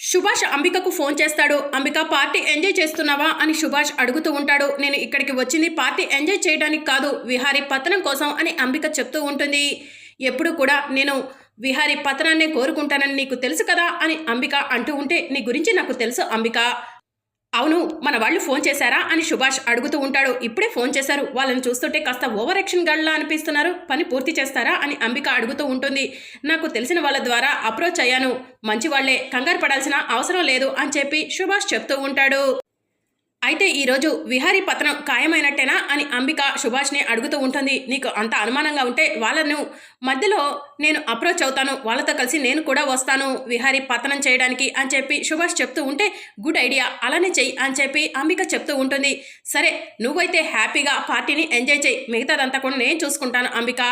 Subhash అంబికకు phone చేస్తాడు. Ambika party enjoy చేస్తున్నావా? అని సుభాష్ అడుగుతూ ఉంటాడు. నేను ఇక్కడికి వచ్చింది పార్టీ ఎంజాయ్ చేయడానికి కాదు. విహారీ పతనం కోసం అని అంబిక చెప్తూ ఉంటుంది. ఎప్పుడు కూడా నేను విహారీ పతనాన్నే కోరుకుంటానని నీకు తెలుసు కదా అని అంబిక అంటూ ఉంటే నీ గురించి నాకు తెలుసు అంబిక. అవును మన వాళ్ళు ఫోన్ చేశారా అని సుభాష్ అడుగుతూ ఉంటాడు. ఇప్పుడే ఫోన్ చేశారు. వాళ్ళని చూస్తుంటే కాస్త ఓవర్ యాక్షన్ గళ్ళలా అనిపిస్తున్నారు. పని పూర్తి చేస్తారా అని అంబిక అడుగుతూ ఉంటుంది. నాకు తెలిసిన వాళ్ళ ద్వారా అప్రోచ్ అయ్యాను. మంచి వాళ్ళే కంగారు పడాల్సిన అవసరం లేదు అని చెప్పి సుభాష్ చెప్తూ ఉంటాడు. అయితే ఈరోజు విహారీ పతనం ఖాయమైనట్టేనా అని అంబిక సుభాష్ని అడుగుతూ ఉంటుంది. నీకు అంత అనుమానంగా ఉంటే వాళ్ళను మధ్యలో నేను అప్రోచ్ అవుతాను. వాళ్ళతో కలిసి నేను కూడా వస్తాను. విహారీ పతనం చేయడానికి అని చెప్పి సుభాష్ చెప్తూ ఉంటే గుడ్ ఐడియా. అలానే చెయ్యి అని చెప్పి అంబిక చెప్తూ ఉంటుంది. సరే నువ్వైతే హ్యాపీగా పార్టీని ఎంజాయ్ చేయి మిగతాదంతా కూడా నేను చూసుకుంటాను అంబిక.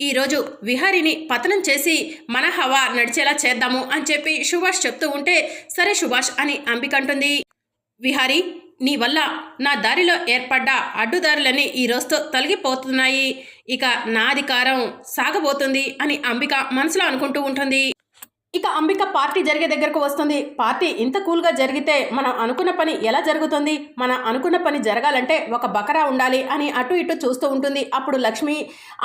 ఈరోజు విహారిని పతనం చేసి మన హవా నడిచేలా చేద్దాము అని చెప్పి సుభాష్ చెప్తూ ఉంటే సరే సుభాష్ అని అంబిక అంటుంది. విహారీ నీ వల్ల నా దారిలో ఏర్పడ్డ అడ్డుదారులన్నీ ఈ రోజుతో తొలగిపోతున్నాయి. ఇక నా అధికారం సాగబోతుంది అని అంబిక మనసులో అనుకుంటూ ఉంటుంది. ఇక అంబిక పార్టీ జరిగే దగ్గరకు వస్తుంది. పార్టీ ఇంత కూల్గా జరిగితే మనం అనుకున్న పని ఎలా జరుగుతుంది? మన అనుకున్న పని జరగాలంటే ఒక బకరా ఉండాలి అని అటు ఇటు చూస్తూ ఉంటుంది. అప్పుడు లక్ష్మి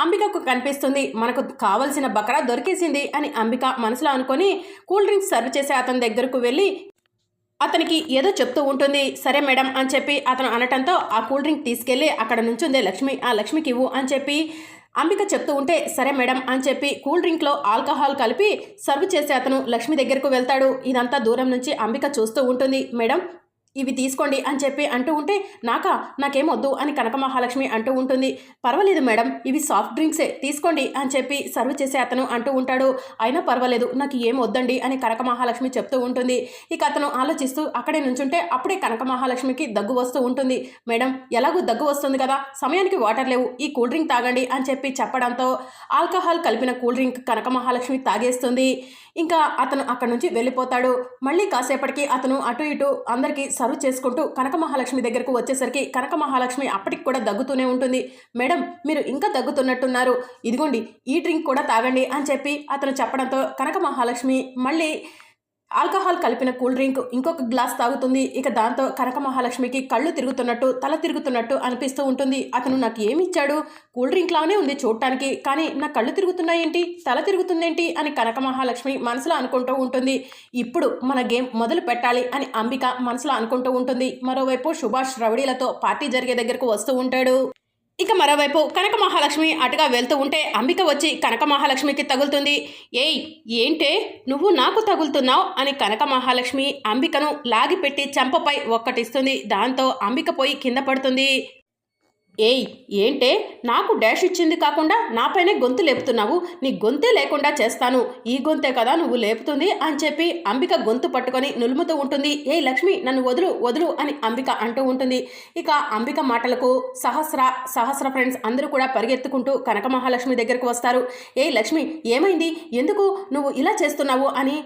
అంబికకు కనిపిస్తుంది. మనకు కావలసిన బకరా దొరికేసింది అని అంబిక మనసులో అనుకొని కూల్ డ్రింక్స్ సర్వ్ చేసే అతని దగ్గరకు వెళ్ళి అతనికి ఏదో చెప్తూ ఉంటుంది. సరే మేడం అని చెప్పి అతను అనటంతో ఆ కూల్ డ్రింక్ తీసుకెళ్ళి అక్కడ నుంచుందే లక్ష్మి. ఆ లక్ష్మికి ఇవ్వు అని చెప్పి అంబిక చెప్తూ ఉంటే సరే మేడం అని చెప్పి కూల్ డ్రింక్లో ఆల్కహాల్ కలిపి సర్వ్ చేసే అతను లక్ష్మి దగ్గరకు వెళ్తాడు. ఇదంతా దూరం నుంచి అంబిక చూస్తూ ఉంటుంది. మేడం ఇవి తీసుకోండి అని చెప్పి అంటూ ఉంటే నాక నాకేమొద్దు అని కనక మహాలక్ష్మి అంటూ ఉంటుంది. పర్వాలేదు మేడం ఇవి సాఫ్ట్ డ్రింక్సే తీసుకోండి అని చెప్పి సర్వ్ చేసే అతను అంటూ ఉంటాడు. అయినా పర్వాలేదు నాకు ఏం వద్దండి అని కనక మహాలక్ష్మి చెప్తూ ఉంటుంది. ఇక అతను ఆలోచిస్తూ అక్కడే నుంచుంటే అప్పుడే కనక మహాలక్ష్మికి దగ్గు వస్తూ ఉంటుంది. మేడం ఎలాగూ దగ్గు వస్తుంది కదా సమయానికి వాటర్ లేవు ఈ కూల్ డ్రింక్ తాగండి అని చెప్పి చెప్పడంతో ఆల్కహాల్ కలిపిన కూల్ డ్రింక్ కనక మహాలక్ష్మి తాగేస్తుంది. ఇంకా అతను అక్కడి నుంచి వెళ్ళిపోతాడు. మళ్ళీ కాసేపటికి అతను అటు ఇటు అందరికీ సర్వ్ చేసుకుంటూ కనక మహాలక్ష్మి దగ్గరకు వచ్చేసరికి కనక మహాలక్ష్మి అప్పటికి కూడా దగ్గుతూనే ఉంటుంది. మేడం మీరు ఇంకా దగ్గుతున్నట్టున్నారు. ఇదిగోండి ఈ డ్రింక్ కూడా తాగండి అని చెప్పి అతను చెప్పడంతో కనక మహాలక్ష్మి మళ్ళీ ఆల్కహాల్ కలిపిన కూల్ డ్రింక్ ఇంకొక గ్లాస్ తాగుతుంది. ఇక దాంతో కనక మహాలక్ష్మికి కళ్ళు తిరుగుతున్నట్టు తల తిరుగుతున్నట్టు అనిపిస్తూ ఉంటుంది. అతను నాకు ఏమి ఇచ్చాడు? కూల్ డ్రింక్ లానే ఉంది చూడటానికి కానీ నా కళ్ళు తిరుగుతున్నాయేంటి? తల తిరుగుతుందేంటి? అని కనక మహాలక్ష్మి మనసులో అనుకుంటూ ఉంటుంది. ఇప్పుడు మన గేమ్ మొదలు పెట్టాలి అని అంబిక మనసులో అనుకుంటూ ఉంటుంది. మరోవైపు సుభాష్ రౌడీలతో పార్టీ జరిగే దగ్గరకు వస్తూ ఉంటాడు. ఇక మరోవైపు కనక మహాలక్ష్మి అటుగా వెళ్తూ ఉంటే అంబిక వచ్చి కనక మహాలక్ష్మికి తగులుతుంది. ఏయ్ ఏంటే? నువ్వు నాకు తగులుతున్నావు అని కనక మహాలక్ష్మి అంబికను లాగిపెట్టి చెంపపై ఒక్కటిస్తుంది. దాంతో అంబిక పోయి కింద పడుతుంది. ఏయ్ ఏంటే? నాకు డాష్ ఇచ్చింది కాకుండా నాపైనే గొంతు లేపుతున్నావు. నీ గొంతే లేకుండా చేస్తాను. ఈ గొంతే కదా నువ్వు లేపుతుంది అని చెప్పి అంబిక గొంతు పట్టుకొని నులుముతూ ఉంటుంది. ఏ లక్ష్మి నన్ను వదులు వదులు అని అంబిక అంటూ ఉంటుంది. ఇక అంబిక మాటలకు సహస్ర సహస్ర ఫ్రెండ్స్ అందరూ కూడా పరిగెత్తుకుంటూ కనక మహాలక్ష్మి దగ్గరకు వస్తారు. ఏ లక్ష్మి ఏమైంది? ఎందుకు నువ్వు ఇలా చేస్తున్నావు అని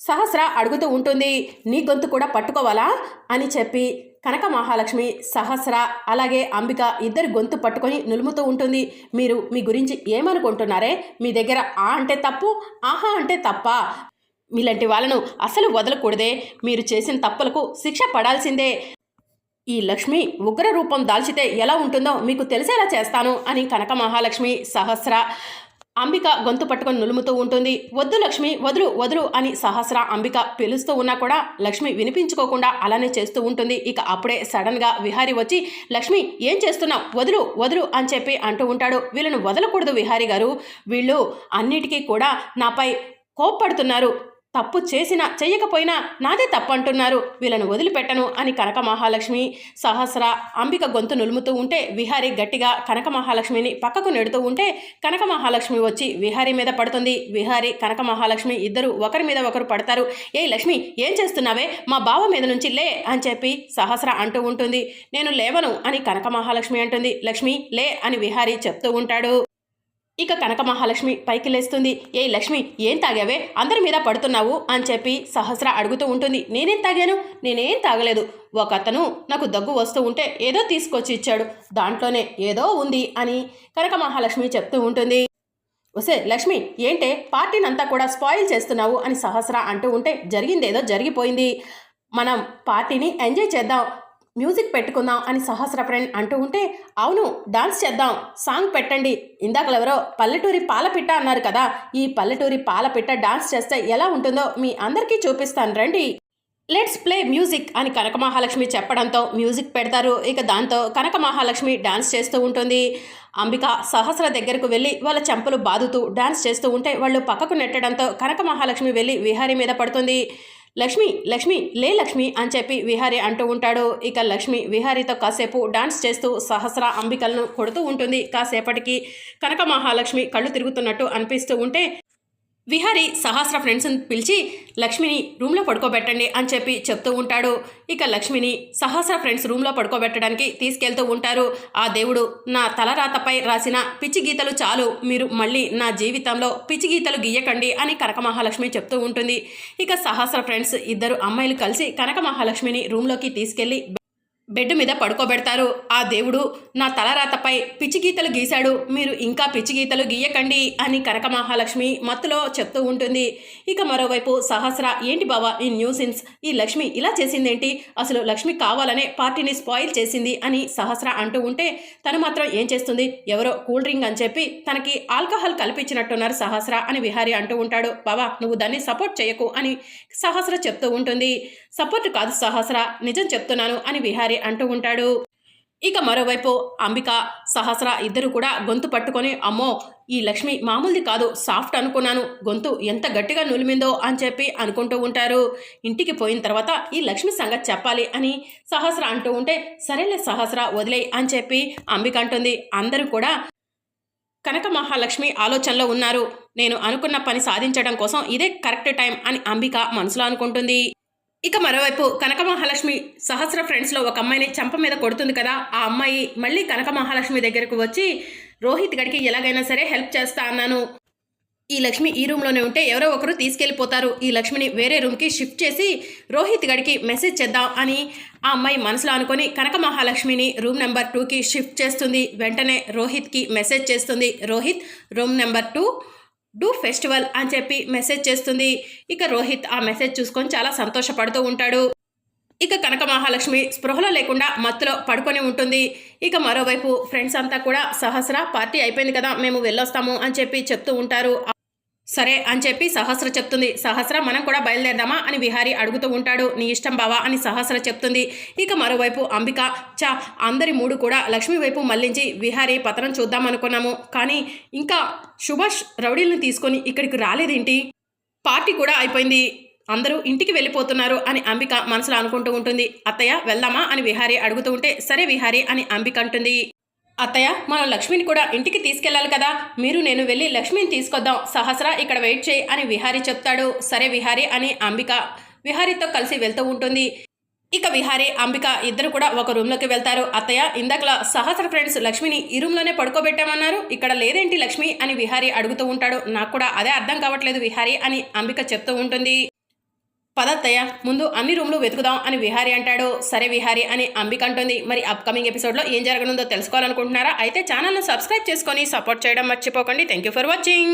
సహస్ర అడుగుతూ ఉంటుంది నీ గొంతు కూడా పట్టుకోవాలా? అని చెప్పి కనక మహాలక్ష్మి సహస్ర అలాగే అంబిక ఇద్దరు గొంతు పట్టుకొని నులుముతూ ఉంటుంది. మీరు మీ గురించి ఏమనుకుంటున్నారే? మీ దగ్గర ఆ అంటే తప్పు ఆహా అంటే తప్ప. మీలాంటి వాళ్ళను అసలు వదలకూడదే. మీరు చేసిన తప్పులకు శిక్ష పడాల్సిందే. ఈ లక్ష్మి ఉగ్ర రూపం దాల్చితే ఎలా ఉంటుందో మీకు తెలిసేలా చేస్తాను అని కనక మహాలక్ష్మి సహస్ర అంబిక గొంతు పట్టుకొని నులుముతూ ఉంటుంది. వద్దు లక్ష్మి వదులు వదులు అని సహస్ర అంబిక పిలుస్తూ ఉన్నా కూడా లక్ష్మి వినిపించుకోకుండా అలానే చేస్తూ ఉంటుంది. ఇక అప్పుడే సడన్గా విహారి వచ్చి లక్ష్మి ఏం చేస్తున్నావు? వదులు వదులు అని చెప్పి అంటూ ఉంటాడు. వీళ్ళను వదలకూడదు విహారి గారు. వీళ్ళు అన్నిటికీ కూడా నాపై కోప్పడుతున్నారు. తప్పు చేసినా చెయ్యకపోయినా నాదే తప్పు అంటున్నారు వీళ్ళను వదిలిపెట్టను అని కనక మహాలక్ష్మి సహస్ర అంబిక గొంతు నులుముతూ ఉంటే విహారి గట్టిగా కనక మహాలక్ష్మిని పక్కకు నెడుతూ ఉంటే కనక మహాలక్ష్మి వచ్చి విహారి మీద పడుతుంది. విహారి కనక మహాలక్ష్మి ఇద్దరు ఒకరి మీద ఒకరు పడతారు. ఏ లక్ష్మి ఏం చేస్తున్నావే? మా బావ మీద నుంచి లే అని చెప్పి సహస్ర అంటూ ఉంటుంది. నేను లేవను అని కనక మహాలక్ష్మి అంటుంది. లక్ష్మి లే అని విహారి చెప్తూ ఉంటాడు. ఇక కనక మహాలక్ష్మి పైకి లేస్తుంది. ఏ లక్ష్మి ఏం తాగావే? అందరి మీద పడుతున్నావు? అని చెప్పి సహస్ర అడుగుతూ ఉంటుంది. నేనేం తాగాను? నేనేం తాగలేదు. ఒక అతను నాకు దగ్గు వస్తూ ఉంటే ఏదో తీసుకొచ్చి ఇచ్చాడు. దాంట్లోనే ఏదో ఉంది అని కనక మహాలక్ష్మి చెప్తూ ఉంటుంది. ఒసే లక్ష్మి ఏంటే? పార్టీని అంతా కూడా స్పాయిల్ చేస్తున్నావు? అని సహస్ర అంటూ ఉంటే జరిగిందేదో జరిగిపోయింది. మనం పార్టీని ఎంజాయ్ చేద్దాం. మ్యూజిక్ పెట్టుకుందాం అని సహస్ర ఫ్రెండ్ అంటూ ఉంటే అవును డాన్స్ చేద్దాం సాంగ్ పెట్టండి. ఇందాకలెవరో పల్లెటూరి పాలపిట్ట అన్నారు కదా ఈ పల్లెటూరి పాలపిట్ట డాన్స్ చేస్తే ఎలా ఉంటుందో మీ అందరికీ చూపిస్తాను రండి. లెట్స్ ప్లే మ్యూజిక్ అని కనక మహాలక్ష్మి చెప్పడంతో మ్యూజిక్ పెడతారు. ఇక దాంతో కనక మహాలక్ష్మి డాన్స్ చేస్తూ ఉంటుంది. అంబిక సహస్ర దగ్గరకు వెళ్ళి వాళ్ళ చెంపలు బాదుతూ డాన్స్ చేస్తూ ఉంటే వాళ్ళు పక్కకు నెట్టడంతో కనక మహాలక్ష్మి వెళ్ళి విహారీ మీద పడుతుంది. లక్ష్మి లక్ష్మి లే లక్ష్మి అని చెప్పి విహారి అంటూ ఉంటాడు. ఇక లక్ష్మి విహారీతో కాసేపు డాన్స్ చేస్తూ సహస్ర అంబికలను కొడుతూ ఉంటుంది. కాసేపటికి కనక మహాలక్ష్మి కళ్ళు తిరుగుతున్నట్టు అనిపిస్తూ ఉంటే విహారీ సహస్ర ఫ్రెండ్స్ని పిలిచి లక్ష్మిని రూమ్లో పడుకోబెట్టండి అని చెప్పి చెప్తూ ఉంటాడు. ఇక లక్ష్మిని సహస్ర ఫ్రెండ్స్ రూమ్లో పడుకోబెట్టడానికి తీసుకెళ్తూ ఉంటారు. ఆ దేవుడు నా తలరాతపై రాసిన పిచ్చి గీతలు చాలు. మీరు మళ్ళీ నా జీవితంలో పిచ్చి గీతలు గీయకండి అని కనక మహాలక్ష్మి చెప్తూ ఉంటుంది. ఇక సహస్ర ఫ్రెండ్స్ ఇద్దరు అమ్మాయిలు కలిసి కనక మహాలక్ష్మిని రూమ్లోకి తీసుకెళ్ళి బెడ్ మీద పడుకోబెడతారు. ఆ దేవుడు నా తలరాతపై పిచ్చి గీతలు గీశాడు. మీరు ఇంకా పిచ్చి గీతలు గీయకండి అని కనక మహాలక్ష్మి మత్తులో చెప్తూ ఉంటుంది. ఇక మరోవైపు సహస్ర ఏంటి బావా ఈ న్యూసిన్స్? ఈ లక్ష్మి ఇలా చేసిందేంటి? అసలు లక్ష్మి కావాలనే పార్టీని స్పాయిల్ చేసింది అని సహస్ర అంటూ ఉంటే తను మాత్రం ఏం చేస్తుంది? ఎవరో కూల్ డ్రింక్ అని చెప్పి తనకి ఆల్కహాల్ కల్పించినట్టున్నారు సహస్ర అని విహారీ అంటూ ఉంటాడు. బావా నువ్వు దాన్ని సపోర్ట్ చేయకు అని సహస్ర చెప్తూ ఉంటుంది. సపోర్ట్ కాదు సహస్ర నిజం చెప్తున్నాను అని విహారీ అంటూ ఉంటాడు. ఇక మరోవైపు అంబిక సహస్ర ఇద్దరు కూడా గొంతు పట్టుకొని అమ్మో ఈ లక్ష్మి మామూలుది కాదు సాఫ్ట్ అనుకున్నాను గొంతు ఎంత గట్టిగా నులిమిందో అని చెప్పి అనుకుంటూ ఉంటారు. ఇంటికి పోయిన తర్వాత ఈ లక్ష్మి సంగతి చెప్పాలి అని సహస్ర అంటూ ఉంటే సరేలే సహస్ర వదిలే అని చెప్పి అంబిక అంటుంది. అందరూ కూడా కనక మహాలక్ష్మి ఆలోచనలో ఉన్నారు. నేను అనుకున్న పని సాధించడం కోసం ఇదే కరెక్ట్ టైం అని అంబిక మనసులో అనుకుంటుంది. ఇక మరోవైపు కనక మహాలక్ష్మి సహస్ర ఫ్రెండ్స్లో ఒక అమ్మాయిని చంప మీద కొడుతుంది కదా ఆ అమ్మాయి మళ్ళీ కనక మహాలక్ష్మి దగ్గరకు వచ్చి రోహిత్ గడికి ఎలాగైనా సరే హెల్ప్ చేస్తా అన్నాను. ఈ లక్ష్మి ఈ రూమ్లోనే ఉంటే ఎవరో ఒకరు తీసుకెళ్ళిపోతారు. ఈ లక్ష్మిని వేరే రూమ్కి షిఫ్ట్ చేసి రోహిత్ గడికి మెసేజ్ చేద్దాం అని ఆ అమ్మాయి మనసులో అనుకొని కనక మహాలక్ష్మిని రూమ్ నెంబర్ టూకి షిఫ్ట్ చేస్తుంది. వెంటనే రోహిత్కి మెసేజ్ చేస్తుంది. Rohit room number two do festival అని చెప్పి మెసేజ్ చేస్తుంది. ఇక రోహిత్ ఆ మెసేజ్ చూసుకొని చాలా సంతోషపడుతూ ఉంటాడు. ఇక కనక మహాలక్ష్మి స్పృహలో లేకుండా మత్తులో పడుకొని ఉంటుంది. ఇక మరోవైపు ఫ్రెండ్స్ అంతా కూడా సహస్ర పార్టీ అయిపోయింది కదా మేము వెళ్ళొస్తాము అని చెప్పి చెప్తూ ఉంటారు. సరే అని చెప్పి సహస్ర చెప్తుంది. సహస్ర మనం కూడా బయలుదేరదామా అని విహారీ అడుగుతూ ఉంటాడు. నీ ఇష్టం బావా అని సహస్ర చెప్తుంది. ఇక మరోవైపు అంబిక చా అందరి మూడు కూడా లక్ష్మి వైపు మళ్ళించి విహారీ పతనం చూద్దాం అనుకున్నాము. కానీ ఇంకా సుభాష్ రౌడీలను తీసుకొని ఇక్కడికి రాలేదేంటి? పార్టీ కూడా అయిపోయింది. అందరూ ఇంటికి వెళ్ళిపోతున్నారు అని అంబిక మనసులో అనుకుంటూ ఉంటుంది. అత్తయ్య వెళ్దామా అని విహారీ అడుగుతూ ఉంటే సరే విహారీ అని అంబిక అంటుంది. అత్తయ్య మనం లక్ష్మిని కూడా ఇంటికి తీసుకెళ్ళాలి కదా. మీరు నేను వెళ్ళి లక్ష్మిని తీసుకొద్దాం. సహస్రా ఇక్కడ వెయిట్ చేయి అని విహారీ చెప్తాడు. సరే విహారీ అని అంబిక విహారీతో కలిసి వెళ్తూ ఉంటుంది. ఇక విహారీ అంబిక ఇద్దరు కూడా ఒక రూమ్లోకి వెళ్తారు. అత్తయ్య ఇందాకలా సహస్ర ఫ్రెండ్స్ లక్ష్మిని ఈ రూమ్లోనే పడుకోబెట్టామన్నారు. ఇక్కడ లేదేంటి లక్ష్మి అని విహారీ అడుగుతూ ఉంటాడు. నాకు కూడా అదే అర్థం కావట్లేదు విహారీ అని అంబిక చెప్తూ ఉంటుంది. పదత్తయ్య ముందు అన్ని రూమ్లు వెతుకుదాం అని విహారీ అంటాడు. సరే విహారీ అని అంబిక అంటుంది. మరి అప్కమింగ్ ఎపిసోడ్లో ఏం జరగనుందో తెలుసుకోవాలనుకుంటున్నారా? అయితే ఛానల్ను సబ్స్క్రైబ్ చేసుకొని సపోర్ట్ చేయడం మర్చిపోకండి. Thank you for watching